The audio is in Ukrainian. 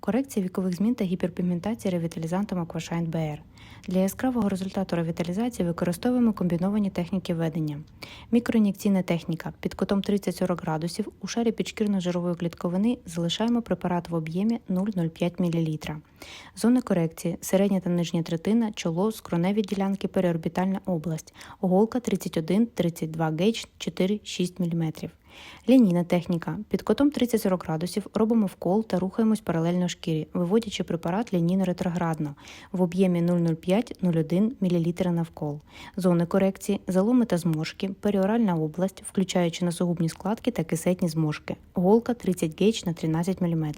Корекція вікових змін та гіперпігментація ревіталізантом Aquashine BR. Для яскравого результату ревіталізації використовуємо комбіновані техніки ведення. Мікроін'єкційна техніка під кутом 30-40 градусів у шарі підшкірно-жирової клітковини залишаємо препарат в об'ємі 0,05 мл. Зони корекції середня та нижня третина, чоло, скроневі ділянки, переорбітальна область, оголка 31-32 гейдж 4-6 мм. Лінійна техніка. Під кутом 30-40 градусів робимо вкол та рухаємось паралельно шкірі, виводячи препарат лінійно-ретроградно в об'ємі 0,05-0,1 мл навкол. Зони корекції, заломи та зморшки, періоральна область, включаючи носогубні складки та кисетні зморшки. Голка 30 гейдж на 13 мм.